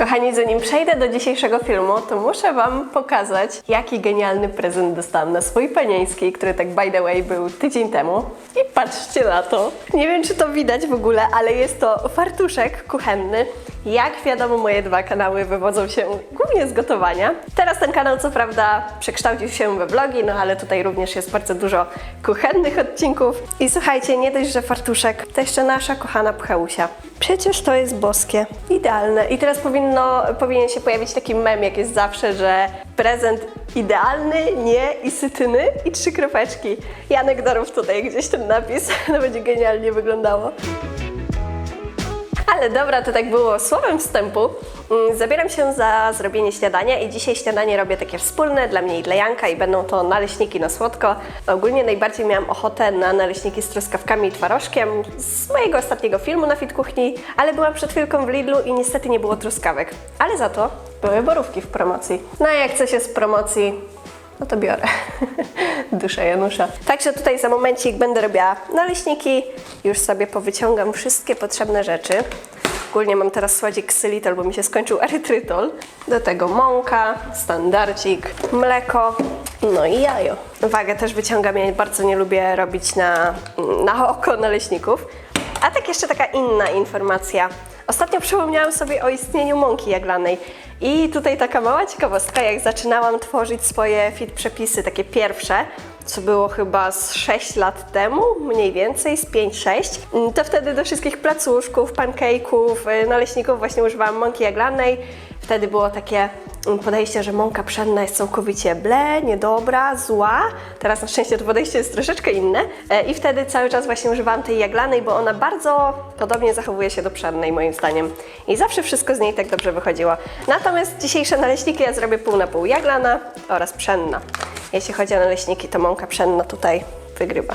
Kochani, zanim przejdę do dzisiejszego filmu, to muszę Wam pokazać, jaki genialny prezent dostałam na swój panieński, który tak by the way był tydzień temu. I patrzcie na to. Nie wiem, czy to widać w ogóle, ale jest to fartuszek kuchenny. Jak wiadomo, moje dwa kanały wywodzą się głównie z gotowania. Teraz ten kanał, co prawda, przekształcił się we vlogi, no ale tutaj również jest bardzo dużo kuchennych odcinków. I słuchajcie, nie dość, że fartuszek, to jeszcze nasza kochana pcheusia. Przecież to jest boskie. Idealne. I teraz powinno, powinien się pojawić taki mem, jak jest zawsze, że prezent idealny, nie i sytyny i trzy kropeczki. Janek Darów tutaj gdzieś ten napis. To będzie genialnie wyglądało. Ale dobra, to tak było słowem wstępu. Mm, Zabieram się za zrobienie śniadania i dzisiaj śniadanie robię takie wspólne dla mnie i dla Janka i będą to naleśniki na słodko. Ogólnie najbardziej miałam ochotę na naleśniki z truskawkami i twarożkiem z mojego ostatniego filmu na Fit Kuchni, ale byłam przed chwilką w Lidlu i niestety nie było truskawek. Ale za to były borówki w promocji. No a jak coś jest w promocji, no to biorę. Dusza Janusza. Także tutaj za momencik będę robiła naleśniki. Już sobie powyciągam wszystkie potrzebne rzeczy. Ogólnie mam teraz słodzik ksylitol, bo mi się skończył erytrytol. Do tego mąka, standardzik, mleko, no i jajo. Wagę też wyciągam, ja bardzo nie lubię robić na, na oko naleśników. A tak jeszcze taka inna informacja. Ostatnio przypomniałam sobie o istnieniu mąki jaglanej. I tutaj taka mała ciekawostka, jak zaczynałam tworzyć swoje fit przepisy, takie pierwsze, co było chyba z 6 lat temu, mniej więcej, z 5-6, mm, to wtedy do wszystkich placuszków, pancake'ów, y, naleśników właśnie używałam mąki jaglanej. Wtedy było takie mm, podejście, że mąka pszenna jest całkowicie ble, niedobra, zła. Teraz na szczęście to podejście jest troszeczkę inne. E, I wtedy cały czas właśnie używałam tej jaglanej, bo ona bardzo podobnie zachowuje się do pszennej moim zdaniem. I zawsze wszystko z niej tak dobrze wychodziło. Natomiast dzisiejsze naleśniki ja zrobię pół na pół jaglana oraz pszenna. Jeśli chodzi o naleśniki, to mąka pszenna tutaj wygrywa.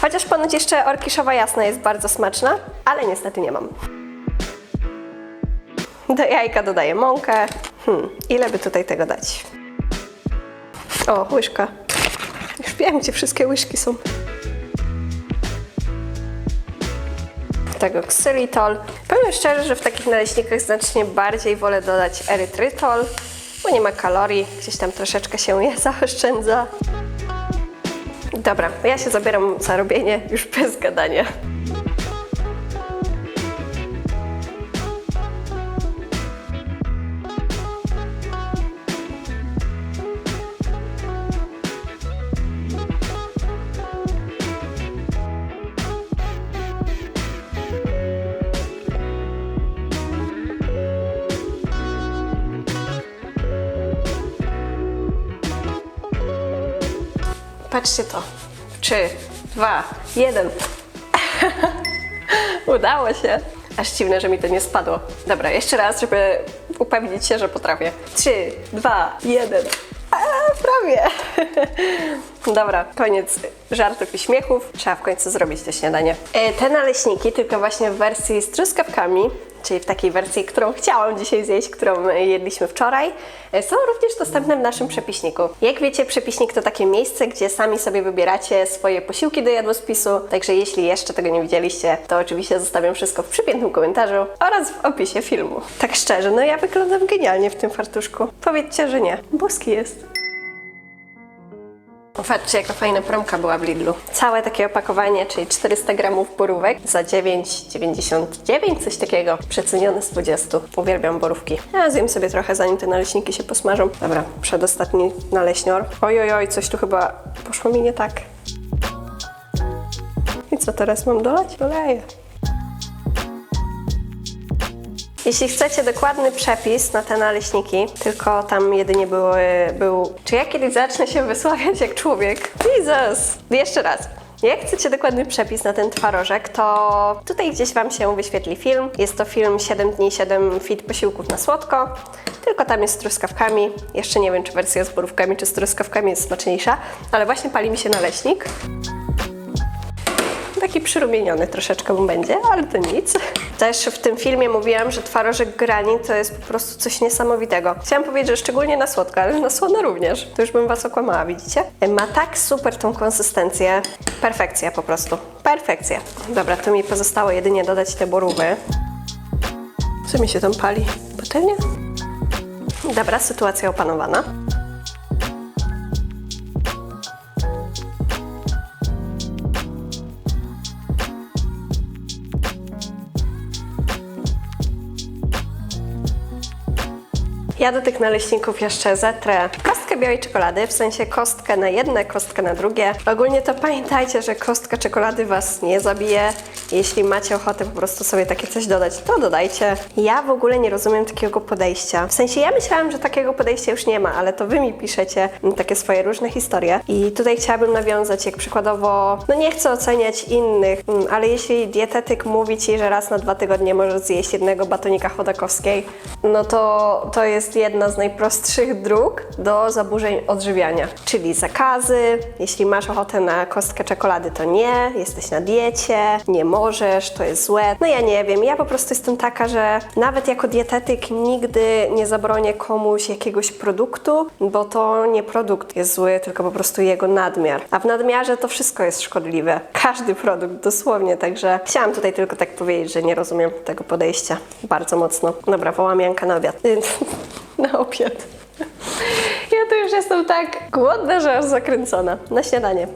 Chociaż ponoć jeszcze orkiszowa jasna jest bardzo smaczna, ale niestety nie mam. Do jajka dodaję mąkę. Hmm, ile by tutaj tego dać? O, łyżka. Już wiem, gdzie wszystkie łyżki są. Tego ksylitol. Powiem szczerze, że w takich naleśnikach znacznie bardziej wolę dodać erytrytol, bo nie ma kalorii, gdzieś tam troszeczkę się je zaoszczędza. Dobra, ja się zabieram za robienie już bez gadania. Patrzcie to. Trzy, dwa, jeden. Udało się. Aż dziwne, że mi to nie spadło. Dobra, jeszcze raz, żeby upewnić się, że potrafię. Trzy, dwa, jeden. A, prawie. Dobra, koniec żartów i śmiechów. Trzeba w końcu zrobić to śniadanie. E, te naleśniki, tylko właśnie w wersji z truskawkami, czyli w takiej wersji, którą chciałam dzisiaj zjeść, którą jedliśmy wczoraj, e, są również dostępne w naszym przepiśniku. Jak wiecie, przepiśnik to takie miejsce, gdzie sami sobie wybieracie swoje posiłki do jadłospisu, także jeśli jeszcze tego nie widzieliście, to oczywiście zostawiam wszystko w przypiętym komentarzu oraz w opisie filmu. Tak szczerze, no ja wyglądam genialnie w tym fartuszku. Powiedzcie, że nie. Boski jest. Patrzcie, jaka fajna promka była w Lidlu. Całe takie opakowanie, czyli 400 gramów borówek za 9,99, coś takiego. Przecenione z 20. Uwielbiam borówki. Ja zjem sobie trochę, zanim te naleśniki się posmażą. Dobra, przedostatni naleśnior. Oj, oj, oj, coś tu chyba poszło mi nie tak. I co teraz mam dolać? Doleję. Jeśli chcecie dokładny przepis na te naleśniki, tylko tam jedynie były, był... Czy ja kiedyś zacznę się wysławiać jak człowiek? Jezus! Jeszcze raz. Jak chcecie dokładny przepis na ten twarożek, to tutaj gdzieś Wam się wyświetli film. Jest to film 7 dni, 7 fit posiłków na słodko. Tylko tam jest z truskawkami. Jeszcze nie wiem, czy wersja z borówkami, czy z truskawkami jest smaczniejsza, ale właśnie pali mi się naleśnik. Taki przyrumieniony troszeczkę mu będzie, ale to nic. Też w tym filmie mówiłam, że twarożek granit to jest po prostu coś niesamowitego. Chciałam powiedzieć, że szczególnie na słodko, ale na słono również. To już bym Was okłamała, widzicie? Ma tak super tą konsystencję. Perfekcja po prostu. Perfekcja. Dobra, tu mi pozostało jedynie dodać te borówy. Co mi się tam pali? patelnia. Dobra, sytuacja opanowana. Ja do tych naleśników jeszcze zetrę białej czekolady, w sensie kostkę na jedne, kostkę na drugie. Ogólnie to pamiętajcie, że kostka czekolady Was nie zabije. Jeśli macie ochotę po prostu sobie takie coś dodać, to dodajcie. Ja w ogóle nie rozumiem takiego podejścia. W sensie ja myślałam, że takiego podejścia już nie ma, ale to Wy mi piszecie mm, takie swoje różne historie. I tutaj chciałabym nawiązać, jak przykładowo, no nie chcę oceniać innych, mm, ale jeśli dietetyk mówi Ci, że raz na dwa tygodnie możesz zjeść jednego batonika chodakowskiej, no to to jest jedna z najprostszych dróg do zaburzeń odżywiania. Czyli zakazy, jeśli masz ochotę na kostkę czekolady, to nie, jesteś na diecie, nie możesz, to jest złe. No ja nie wiem, ja po prostu jestem taka, że nawet jako dietetyk nigdy nie zabronię komuś jakiegoś produktu, bo to nie produkt jest zły, tylko po prostu jego nadmiar. A w nadmiarze to wszystko jest szkodliwe. Każdy produkt, dosłownie, także chciałam tutaj tylko tak powiedzieć, że nie rozumiem tego podejścia bardzo mocno. Dobra, wołam Janka na obiad. na obiad. Tu już jestem tak głodna, że aż zakręcona. Na śniadanie.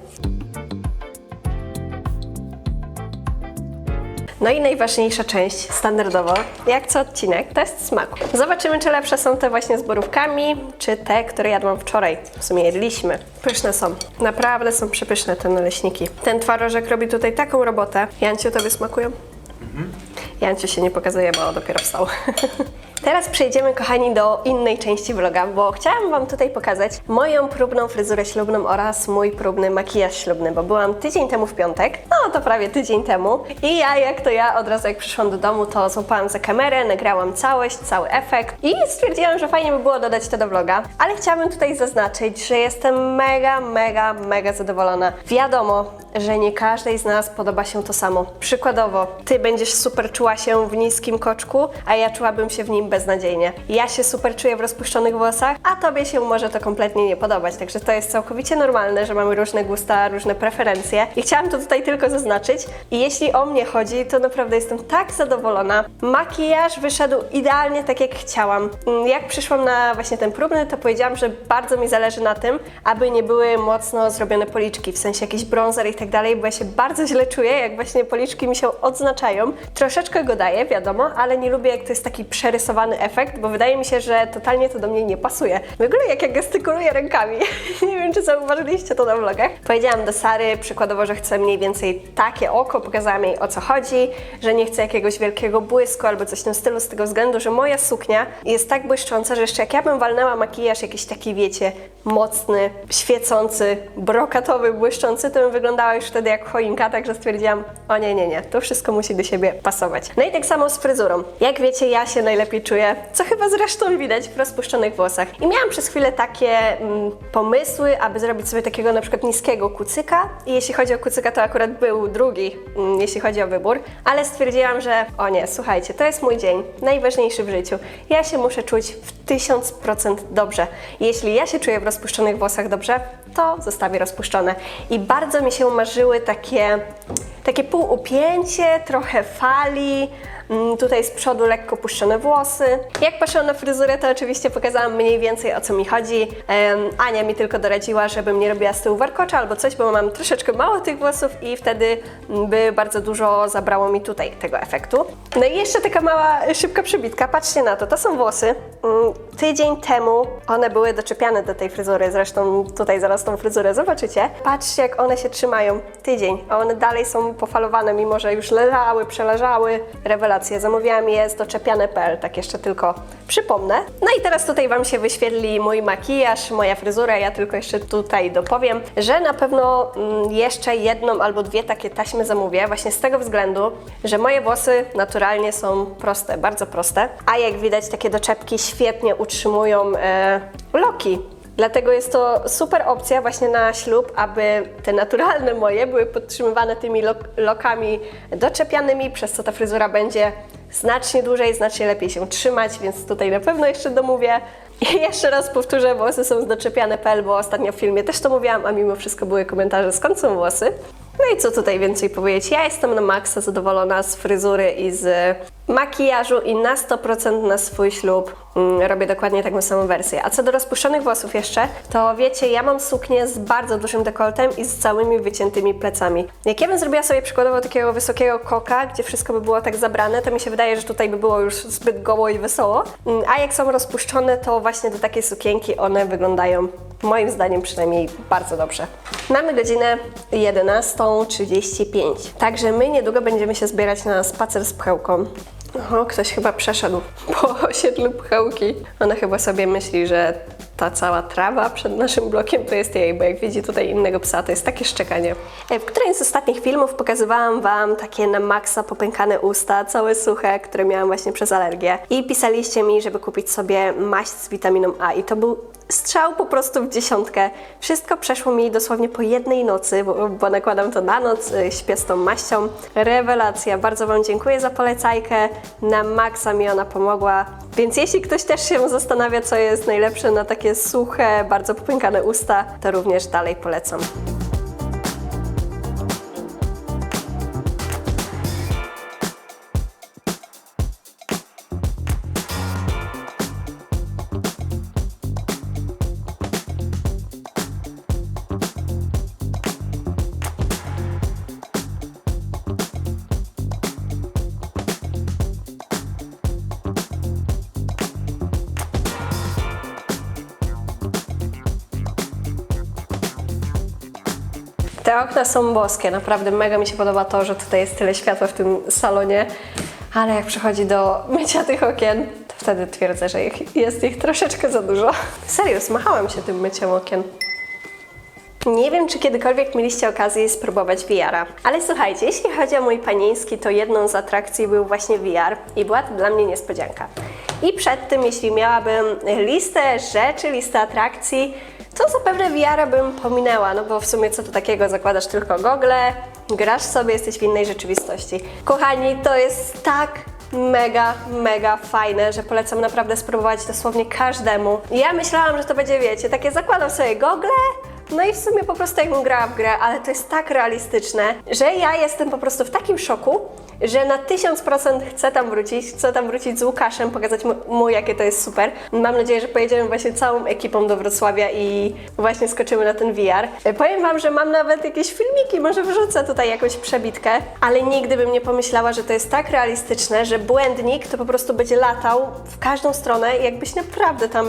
No i najważniejsza część, standardowo, jak co odcinek, test smaku. Zobaczymy, czy lepsze są te właśnie z borówkami, czy te, które jadłam wczoraj. W sumie jedliśmy. Pyszne są. Naprawdę są przepyszne te naleśniki. Ten twarożek robi tutaj taką robotę. Janciu, tobie smakują? Janciu się nie pokazuje, bo dopiero wstał. Teraz przejdziemy, kochani, do innej części vloga, bo chciałam Wam tutaj pokazać moją próbną fryzurę ślubną oraz mój próbny makijaż ślubny, bo byłam tydzień temu w piątek, no to prawie tydzień temu i ja, jak to ja, od razu jak przyszłam do domu, to złapałam za kamerę, nagrałam całość, cały efekt i stwierdziłam, że fajnie by było dodać to do vloga, ale chciałabym tutaj zaznaczyć, że jestem mega, mega, mega zadowolona. Wiadomo, że nie każdej z nas podoba się to samo. Przykładowo, Ty będziesz super czuła się w niskim koczku, a ja czułabym się w nim beznadziejnie. Ja się super czuję w rozpuszczonych włosach, a Tobie się może to kompletnie nie podobać, także to jest całkowicie normalne, że mamy różne gusta, różne preferencje i chciałam to tutaj tylko zaznaczyć i jeśli o mnie chodzi, to naprawdę jestem tak zadowolona. Makijaż wyszedł idealnie tak jak chciałam. Mm, Jak przyszłam na właśnie ten próbny, to powiedziałam, że bardzo mi zależy na tym, aby nie były mocno zrobione policzki, w sensie jakiś bronzer i tak dalej, bo ja się bardzo źle czuję, jak właśnie policzki mi się odznaczają. Troszeczkę go daję, wiadomo, ale nie lubię, jak to jest taki przerysowany efekt, bo wydaje mi się, że totalnie to do mnie nie pasuje. W ogóle jak ja gestykuluję rękami, nie wiem, czy zauważyliście to na vlogach. Powiedziałam do Sary przykładowo, że chcę mniej więcej takie oko, pokazałam jej o co chodzi, że nie chcę jakiegoś wielkiego błysku albo coś w tym stylu, z tego względu, że moja suknia jest tak błyszcząca, że jeszcze jak ja bym walnęła makijaż jakiś taki, wiecie, mocny, świecący, brokatowy, błyszczący, to bym wyglądała już wtedy jak choinka, także stwierdziłam, o nie, nie, nie, to wszystko musi do siebie pasować. No i tak samo z fryzurą. Jak wiecie, ja się najlepiej czuję, co chyba zresztą widać w rozpuszczonych włosach. I miałam przez chwilę takie mm, pomysły, aby zrobić sobie takiego na przykład niskiego kucyka. I jeśli chodzi o kucyka, to akurat był drugi, mm, jeśli chodzi o wybór. Ale stwierdziłam, że o nie, słuchajcie, to jest mój dzień, najważniejszy w życiu. Ja się muszę czuć w 1000% dobrze. Jeśli ja się czuję w rozpuszczonych włosach dobrze, to zostawię rozpuszczone. I bardzo mi się marzyły takie, takie półupięcie, trochę fali, Mm, Tutaj z przodu lekko puszczone włosy. Jak patrzę na fryzurę, to oczywiście pokazałam mniej więcej o co mi chodzi. Ania mi tylko doradziła, żebym nie robiła z tyłu warkocza albo coś, bo mam troszeczkę mało tych włosów i wtedy by bardzo dużo zabrało mi tutaj tego efektu. No i jeszcze taka mała, szybka przybitka. Patrzcie na to, to są włosy. Mm, Tydzień temu one były doczepiane do tej fryzury, zresztą tutaj zaraz tą fryzurę zobaczycie. Patrzcie jak one się trzymają. Tydzień, a one dalej są pofalowane, mimo że już leżały, przeleżały. Rewelacja. Zamówiłam je z doczepiane.pl, tak jeszcze tylko przypomnę. No i teraz tutaj Wam się wyświetli mój makijaż, moja fryzura. Ja tylko jeszcze tutaj dopowiem, że na pewno mm, jeszcze jedną albo dwie takie taśmy zamówię, właśnie z tego względu, że moje włosy naturalnie są proste, bardzo proste, a jak widać takie doczepki świetnie utrzymują e, loki. Dlatego jest to super opcja właśnie na ślub, aby te naturalne moje były podtrzymywane tymi lok- lokami doczepianymi, przez co ta fryzura będzie znacznie dłużej, znacznie lepiej się trzymać, więc tutaj na pewno jeszcze domówię. I jeszcze raz powtórzę, włosy są z doczepiane.pl, bo ostatnio w filmie też to mówiłam, a mimo wszystko były komentarze, skąd są włosy. No i co tutaj więcej powiedzieć? Ja jestem na maksa zadowolona z fryzury i z makijażu i na 100% na swój ślub mm, robię dokładnie taką samą wersję. A co do rozpuszczonych włosów jeszcze, to wiecie, ja mam suknię z bardzo dużym dekoltem i z całymi wyciętymi plecami. Jak ja bym zrobiła sobie przykładowo takiego wysokiego koka, gdzie wszystko by było tak zabrane, to mi się wydaje, że tutaj by było już zbyt goło i wesoło. Mm, A jak są rozpuszczone, to właśnie do takiej sukienki one wyglądają moim zdaniem przynajmniej bardzo dobrze. Mamy godzinę 11.35, także my niedługo będziemy się zbierać na spacer z pchełką. Oho, ktoś chyba przeszedł po osiedlu pchełki. Ona chyba sobie myśli, że ta cała trawa przed naszym blokiem to jest jej, bo jak widzi tutaj innego psa, to jest takie szczekanie. E, W którymś z ostatnich filmów pokazywałam Wam takie na maksa popękane usta, całe suche, które miałam właśnie przez alergię. I pisaliście mi, żeby kupić sobie maść z witaminą A i to był strzał po prostu w dziesiątkę. Wszystko przeszło mi dosłownie po jednej nocy, bo, bo nakładam to na noc, y, śpię z tą maścią. Rewelacja, bardzo Wam dziękuję za polecajkę, na maksa mi ona pomogła. Więc jeśli ktoś też się zastanawia, co jest najlepsze na takie suche, bardzo popękane usta, to również dalej polecam. Te okna są boskie, naprawdę mega mi się podoba to, że tutaj jest tyle światła w tym salonie, ale jak przychodzi do mycia tych okien, to wtedy twierdzę, że ich, jest ich troszeczkę za dużo. Serio, zmachałam się tym myciem okien. Nie wiem, czy kiedykolwiek mieliście okazję spróbować VR-a, ale słuchajcie, jeśli chodzi o mój panieński, to jedną z atrakcji był właśnie VR i była to dla mnie niespodzianka. I przed tym, jeśli miałabym listę rzeczy, listę atrakcji, to zapewne VR-a bym pominęła, no bo w sumie co to takiego, zakładasz tylko gogle, grasz sobie, jesteś w innej rzeczywistości. Kochani, to jest tak mega, mega fajne, że polecam naprawdę spróbować dosłownie każdemu. Ja myślałam, że to będzie, wiecie, takie zakładam sobie gogle, no i w sumie po prostu jakbym grała w grę, ale to jest tak realistyczne, że ja jestem po prostu w takim szoku, że na 1000% chcę tam wrócić, chcę tam wrócić z Łukaszem, pokazać mu, mu, jakie to jest super. Mam nadzieję, że pojedziemy właśnie całą ekipą do Wrocławia i właśnie skoczymy na ten VR. E, Powiem Wam, że mam nawet jakieś filmiki, może wrzucę tutaj jakąś przebitkę, ale nigdy bym nie pomyślała, że to jest tak realistyczne, że błędnik to po prostu będzie latał w każdą stronę, jakbyś naprawdę tam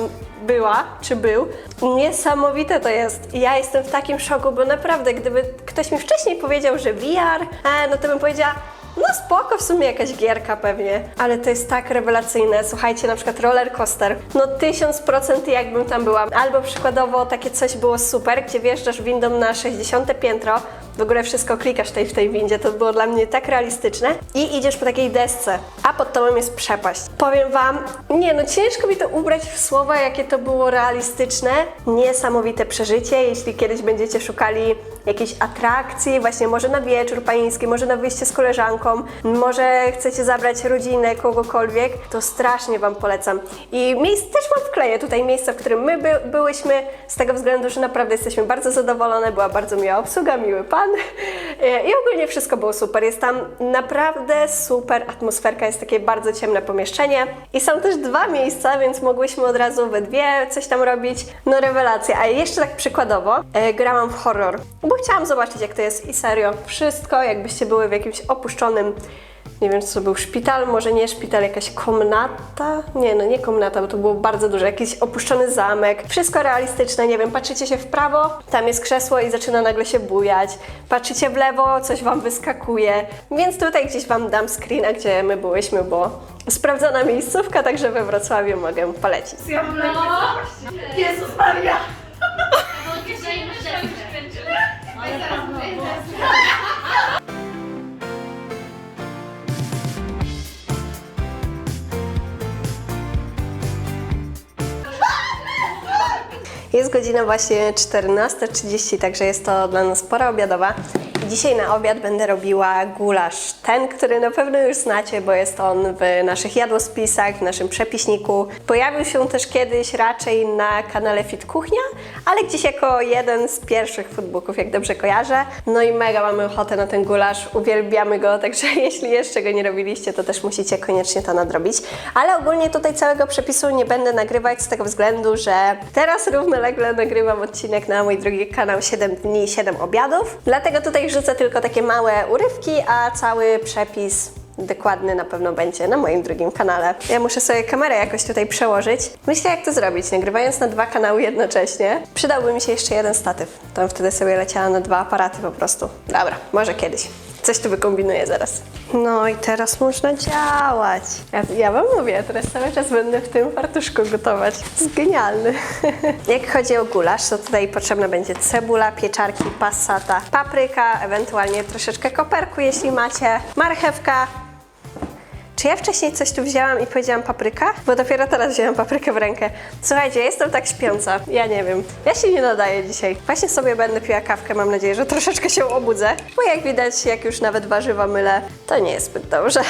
była, czy był. Niesamowite to jest. Ja jestem w takim szoku, bo naprawdę, gdyby ktoś mi wcześniej powiedział, że VR, e, no to bym powiedziała, no spoko, w sumie jakaś gierka pewnie, ale to jest tak rewelacyjne. Słuchajcie, na przykład roller coaster, no tysiąc procent jakbym tam była. Albo przykładowo takie coś było super, gdzie wjeżdżasz windą na 60 piętro, w ogóle wszystko klikasz tej w tej windzie, to było dla mnie tak realistyczne i idziesz po takiej desce, a pod tobą jest przepaść. Powiem Wam, nie no ciężko mi to ubrać w słowa, jakie to było realistyczne. Niesamowite przeżycie, jeśli kiedyś będziecie szukali jakiejś atrakcji, właśnie może na wieczór pański, może na wyjście z koleżanką, może chcecie zabrać rodzinę, kogokolwiek, to strasznie Wam polecam. I miejsce też Wam wkleję tutaj miejsce, w którym my by, byłyśmy, z tego względu, że naprawdę jesteśmy bardzo zadowolone, była bardzo miła obsługa, miły Pan E, i ogólnie wszystko było super. Jest tam naprawdę super atmosferka, jest takie bardzo ciemne pomieszczenie i są też dwa miejsca, więc mogłyśmy od razu we dwie coś tam robić. No rewelacja. A jeszcze tak przykładowo, e, grałam w horror, bo chciałam zobaczyć jak to jest i serio, wszystko jakbyście były w jakimś opuszczonym nie wiem, co to był szpital, może nie szpital, jakaś komnata? Nie, no nie komnata, bo to było bardzo duże, jakiś opuszczony zamek. Wszystko realistyczne, nie wiem, patrzycie się w prawo, tam jest krzesło i zaczyna nagle się bujać. Patrzycie w lewo, coś wam wyskakuje. Więc tutaj gdzieś wam dam screena, gdzie my byłyśmy, bo sprawdzona miejscówka, także we Wrocławiu mogę polecić. Ja mam no. Jezus Maria! Jest godzina właśnie 14.30, także jest to dla nas pora obiadowa. Dzisiaj na obiad będę robiła gulasz. Ten, który na pewno już znacie, bo jest on w naszych jadłospisach, w naszym przepiśniku. Pojawił się też kiedyś raczej na kanale Fit Kuchnia, ale gdzieś jako jeden z pierwszych foodbooków, jak dobrze kojarzę. No i mega mamy ochotę na ten gulasz, uwielbiamy go, także jeśli jeszcze go nie robiliście, to też musicie koniecznie to nadrobić. Ale ogólnie tutaj całego przepisu nie będę nagrywać z tego względu, że teraz równolegle nagrywam odcinek na mój drugi kanał 7 dni, 7 obiadów. Dlatego tutaj rzucę tylko takie małe urywki, a cały przepis dokładny na pewno będzie na moim drugim kanale. Ja muszę sobie kamerę jakoś tutaj przełożyć. Myślę, jak to zrobić, nagrywając na dwa kanały jednocześnie. Przydałby mi się jeszcze jeden statyw. Tam wtedy sobie leciała na dwa aparaty po prostu. Dobra, może kiedyś. Coś tu wykombinuję zaraz. No i teraz można działać. Ja, ja wam mówię, teraz cały czas będę w tym fartuszku gotować. To jest genialny. Jak chodzi o gulasz, to tutaj potrzebna będzie cebula, pieczarki, passata, papryka, ewentualnie troszeczkę koperku, jeśli macie, marchewka, czy ja wcześniej coś tu wzięłam i powiedziałam papryka? Bo dopiero teraz wzięłam paprykę w rękę. Słuchajcie, jestem tak śpiąca. Ja nie wiem. Ja się nie nadaję dzisiaj. Właśnie sobie będę piła kawkę. Mam nadzieję, że troszeczkę się obudzę. Bo jak widać, jak już nawet warzywa mylę, to nie jest zbyt dobrze.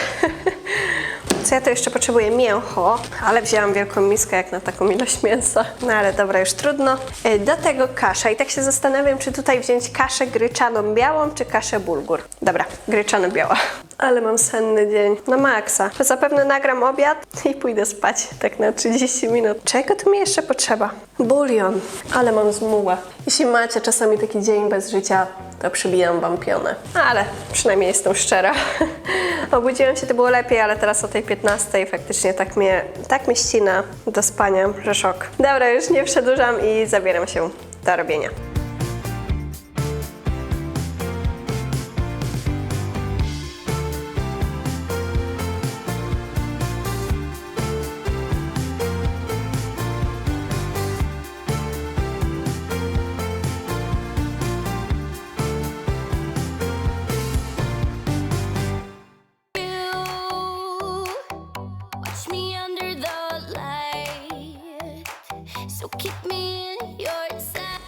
Co ja to jeszcze potrzebuję? Mięcho, ale wzięłam wielką miskę jak na taką ilość mięsa. No ale dobra, już trudno. E, Do tego kasza. I tak się zastanawiam, czy tutaj wziąć kaszę gryczaną białą, czy kaszę bulgur. Dobra, gryczana biała. Ale mam senny dzień. Na maksa. Zapewne nagram obiad i pójdę spać. Tak na 30 minut. Czego tu mi jeszcze potrzeba? Bulion. Ale mam zmułę. Jeśli macie czasami taki dzień bez życia, to przybijam wam pionę. Ale przynajmniej jestem szczera. Obudziłam się, to było lepiej, ale teraz o tej 15 faktycznie tak mnie, tak mnie ścina do spania, że szok. Dobra, już nie przedłużam i zabieram się do robienia.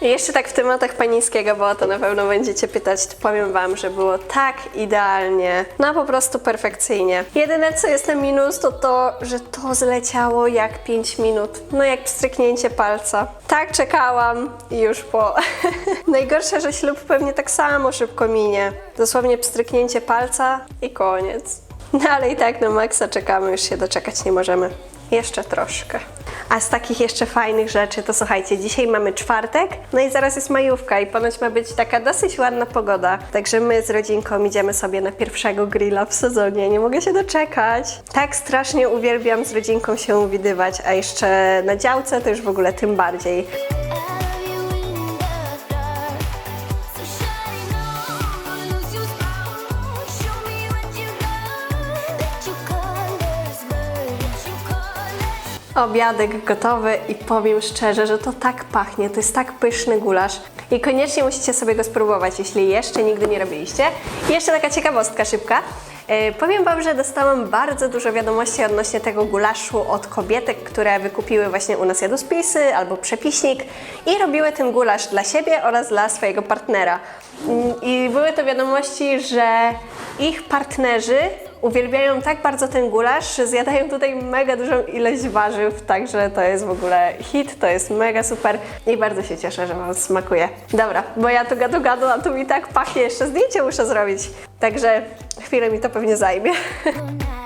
Jeszcze tak w tematach panieńskiego, bo o to na pewno będziecie pytać, to powiem Wam, że było tak idealnie, no po prostu perfekcyjnie. Jedyne co jest na minus to to, że to zleciało jak 5 minut, no jak pstryknięcie palca. Tak czekałam i już po. Najgorsze, że ślub pewnie tak samo szybko minie. Dosłownie pstryknięcie palca i koniec. No ale i tak na maksa czekamy, już się doczekać nie możemy. Jeszcze troszkę. A z takich jeszcze fajnych rzeczy to słuchajcie, dzisiaj mamy czwartek, no i zaraz jest majówka i ponoć ma być taka dosyć ładna pogoda. Także my z rodzinką idziemy sobie na pierwszego grilla w sezonie. Nie mogę się doczekać. Tak strasznie uwielbiam z rodzinką się widywać, a jeszcze na działce to już w ogóle tym bardziej. Obiadek gotowy i powiem szczerze, że to tak pachnie, to jest tak pyszny gulasz. I koniecznie musicie sobie go spróbować, jeśli jeszcze nigdy nie robiliście. I jeszcze taka ciekawostka szybka. E, Powiem Wam, że dostałam bardzo dużo wiadomości odnośnie tego gulaszu od kobietek, które wykupiły właśnie u nas jadłospisy albo przepiśnik i robiły ten gulasz dla siebie oraz dla swojego partnera. Mm, I były to wiadomości, że ich partnerzy uwielbiają tak bardzo ten gulasz, że zjadają tutaj mega dużą ilość warzyw, także to jest w ogóle hit, to jest mega super i bardzo się cieszę, że Wam smakuje. Dobra, bo ja tu gadu gadu, a tu mi tak pachnie, jeszcze zdjęcie muszę zrobić, także chwilę mi to pewnie zajmie.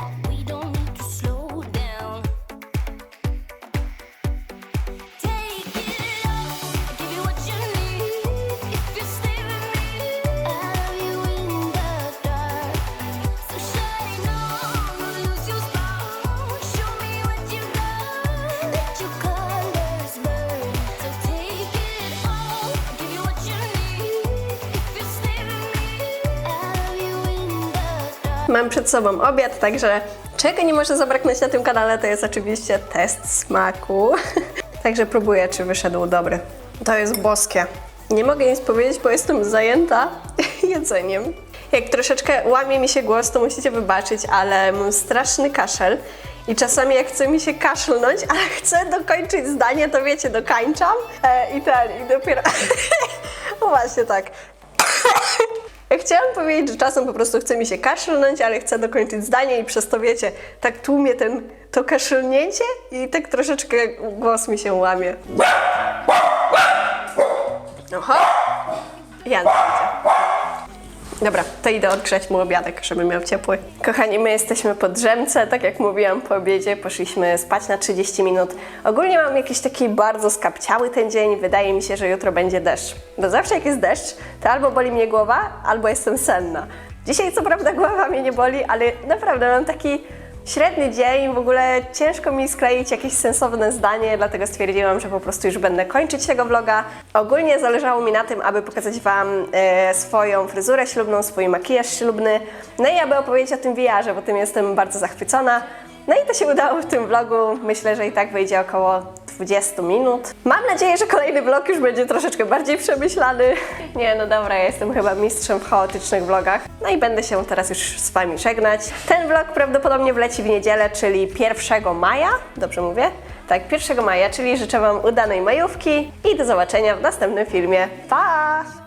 przed sobą obiad, także czego nie może zabraknąć na tym kanale, to jest oczywiście test smaku. także próbuję, czy wyszedł dobry. To jest boskie. Nie mogę nic powiedzieć, bo jestem zajęta jedzeniem. Jak troszeczkę łamie mi się głos, to musicie wybaczyć, ale mam straszny kaszel. I czasami jak chce mi się kaszlnąć, ale chcę dokończyć zdanie, to wiecie, dokańczam. E, I ten, i dopiero... właśnie tak. Chciałam powiedzieć, że czasem po prostu chce mi się kaszlnąć, ale chcę dokończyć zdanie i przez to, wiecie, tak tłumie ten, to kaszlnięcie i tak troszeczkę głos mi się łamie. Oho! Jan idzie. Dobra, to idę odgrzać mu obiadek, żeby miał ciepły. Kochani, my jesteśmy po drzemce, tak jak mówiłam po obiedzie, poszliśmy spać na 30 minut. Ogólnie mam jakiś taki bardzo skapciały ten dzień, wydaje mi się, że jutro będzie deszcz. Bo zawsze jak jest deszcz, to albo boli mnie głowa, albo jestem senna. Dzisiaj co prawda głowa mnie nie boli, ale naprawdę mam taki średni dzień, w ogóle ciężko mi skleić jakieś sensowne zdanie, dlatego stwierdziłam, że po prostu już będę kończyć tego vloga. Ogólnie zależało mi na tym, aby pokazać Wam e, swoją fryzurę ślubną, swój makijaż ślubny, no i aby opowiedzieć o tym VR-ze, bo tym jestem bardzo zachwycona. No i to się udało w tym vlogu. Myślę, że i tak wyjdzie około 20 minut. Mam nadzieję, że kolejny vlog już będzie troszeczkę bardziej przemyślany. Nie, no dobra, ja jestem chyba mistrzem w chaotycznych vlogach. No i będę się teraz już z Wami żegnać. Ten vlog prawdopodobnie wleci w niedzielę, czyli 1 maja. Dobrze mówię? Tak, 1 maja, czyli życzę Wam udanej majówki i do zobaczenia w następnym filmie. Pa!